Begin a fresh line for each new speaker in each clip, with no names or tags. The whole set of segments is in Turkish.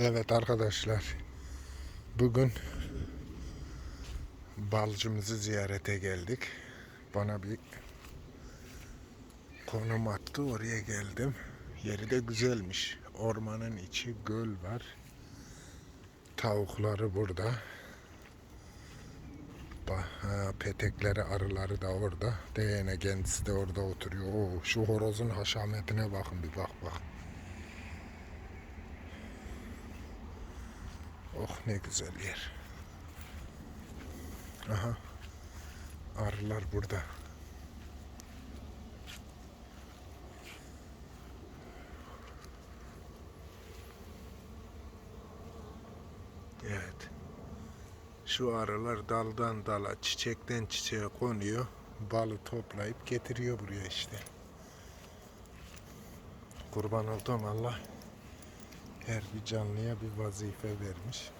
Evet arkadaşlar. Bugün balcımızı ziyarete geldik. Bana bir konum attı. Oraya geldim. Yeri de güzelmiş. Ormanın içi göl var. Tavukları burada. Petekleri, arıları da orada. Değene kendisi de orada oturuyor. Oo, şu horozun haşametine bakın bir bak bak. Ne güzel yer. Aha. Arılar burada. Evet. Şu arılar daldan dala, çiçekten çiçeğe konuyor. Balı toplayıp getiriyor buraya işte. Kurban olduğum Allah her bir canlıya bir vazife vermiş.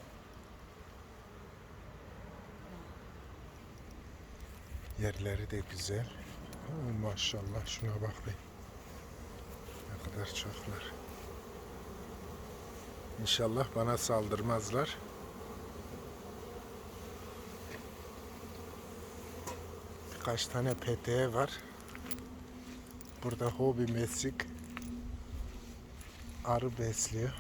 Yerleri de güzel. Ha, maşallah şuna bak be. Ne kadar çoklar. İnşallah bana saldırmazlar. Birkaç tane peteğe var. Burada hobi meslek arı besliyor.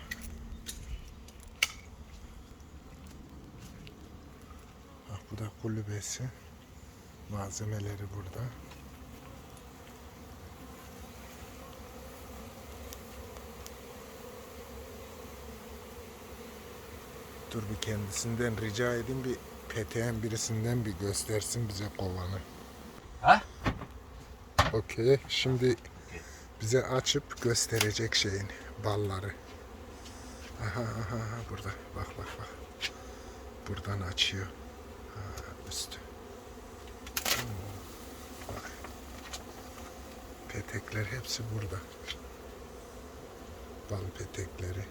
Bak bu da kulübesi. Malzemeleri burada. Dur bir kendisinden rica edeyim bir peteğin birisinden bir göstersin bize kovanı.
Ha?
Okey. Şimdi bize açıp gösterecek şeyin balları. Aha, aha, aha burada. Bak bak bak. Buradan açıyor. Ha, üstü. Petekler hepsi burada. Bal petekleri.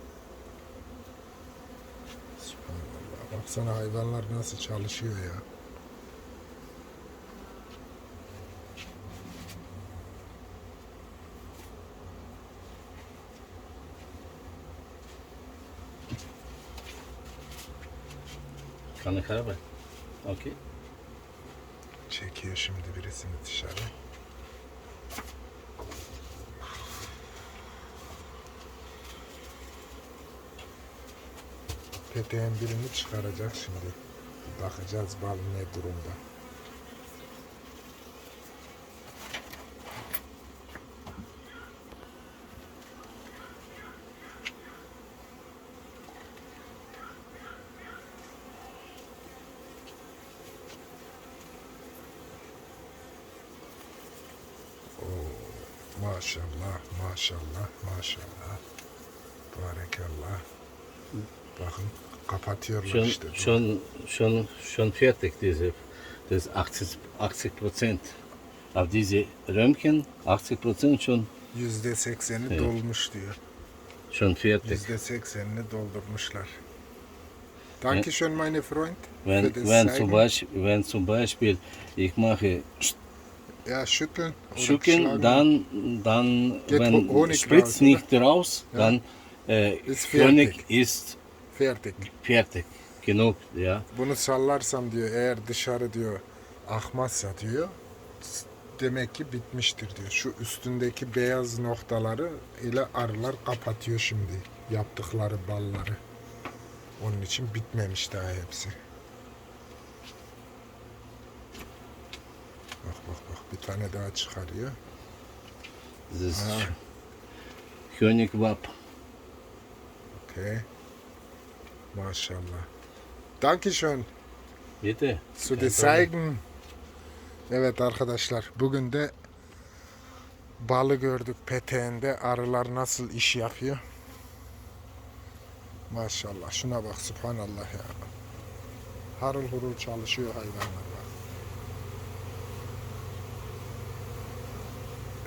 Subhanallah. Baksana hayvanlar nasıl çalışıyor ya.
Kanı karabe. Okey.
Çekiyor şimdi birisini dışarı. Peteğin birini çıkaracak şimdi. Bakacağız bal ne durumda. Maşallah, maşallah, maşallah. Barekallah. Bakın kapatıyorlar
Schon,
işte.
schon, schon, schon fertig, diese, das 80, 80 Prozent. Aber diese Röntgen, 80 Prozent schon,
Yüzde sekseni
Evet.
dolmuş diyor.
schon fertig.
Yüzde seksenini doldurmuşlar. Danke schön meine Freund.
Wenn, wenn, zum Beispiel, wenn zum Beispiel ich mache
Ja, schütteln. oder
Schucken,
schlagen.
dann, dann
Geht
wenn
Honig
spritzt
raus,
nicht raus,
Ja.
dann äh,
Ist
Honig
fertig.
ist
Fertig.
fertig. Genug, ja.
Bunu sallarsam diyor eğer dışarı diyor akmazsa diyor demek ki bitmiştir diyor. Şu üstündeki beyaz noktaları ile arılar kapatıyor şimdi yaptıkları balları. Onun için bitmemiş daha hepsi. Bak bak tane daha çıkarıyor.
Das ist
Ah.
Honigwap.
Okey. Maşallah. Dankeschön.
Bitte.
Zu den Zeigen. Evet arkadaşlar bugün de balı gördük peteğinde arılar nasıl iş yapıyor. Maşallah şuna bak subhanallah ya. Harıl hurul çalışıyor hayvanlar bak.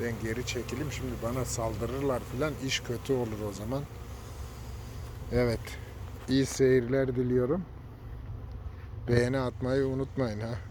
Ben geri çekileyim şimdi bana saldırırlar filan iş kötü olur o zaman. Evet. iyi seyirler diliyorum. Beğeni atmayı unutmayın ha.